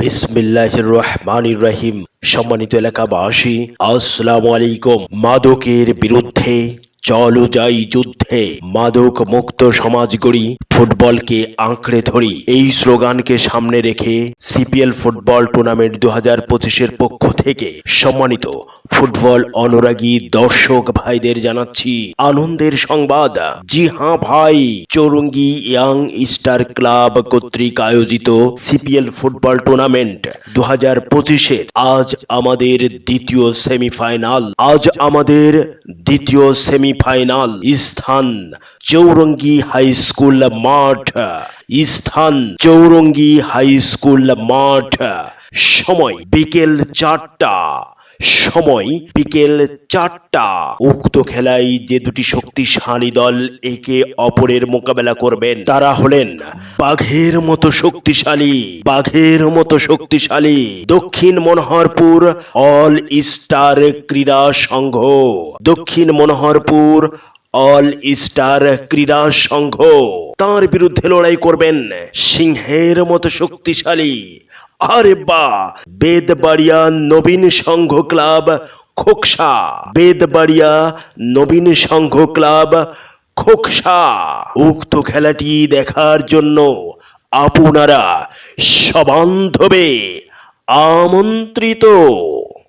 বিসমিল্লাহ রহমান রহিম। সম্মানিত এলাকাবাসী আসসালামু আলাইকুম মাদকের বিরুদ্ধে চলো যাই যুদ্ধে। মাদক মুক্ত সমাজ গড়ি ফুটবলকে আঁকড়ে ধরি। এই স্লোগানকে সামনে রেখে সিপিএল ফুটবল টুর্নামেন্ট দু হাজার পঁচিশের পক্ষ থেকে সম্মানিত ফুটবল অনুরাগী দর্শক ভাইদের জানাচ্ছি আনন্দের সংবাদ। জি হ্যাঁ ভাই, চৌরঙ্গি ইয়াং স্টার ক্লাব কর্তৃক আয়োজিত সিপিএল ফুটবল টুর্নামেন্ট দু হাজার পঁচিশের আজ আমাদের দ্বিতীয় সেমিফাইনাল। আজ আমাদের দ্বিতীয় সেমিফাইনাল স্থান চৌরঙ্গি হাই স্কুল মাঠ, স্থান, চৌরঙ্গি হাই স্কুল মাঠ। সময় বিকেল চারটা, সময় বিকেল চারটা। উক্ত খেলায় যে দুটি শক্তিশালী দল একে অপরের মোকাবেলা করবেন, তারা হলেন বাঘের মতো শক্তিশালী, বাঘের মতো শক্তিশালী, দক্ষিণ মনোহরপুর অল স্টার ক্রীড়া সংঘ। দক্ষিণ মনোহরপুর অল স্টার ক্রীড়া সংঘ। তার বিরুদ্ধে লড়াই করবেন। সিংহের মতো শক্তিশালী। আরে বা, বেদবাড়িয়া নবীন সংঘ ক্লাব খোকসা। বেদবাড়িয়া নবীন সংঘ ক্লাব খোকসা। উক্ত খেলাটি দেখার জন্য আপনারা সবান্ধবে আমন্ত্রিত।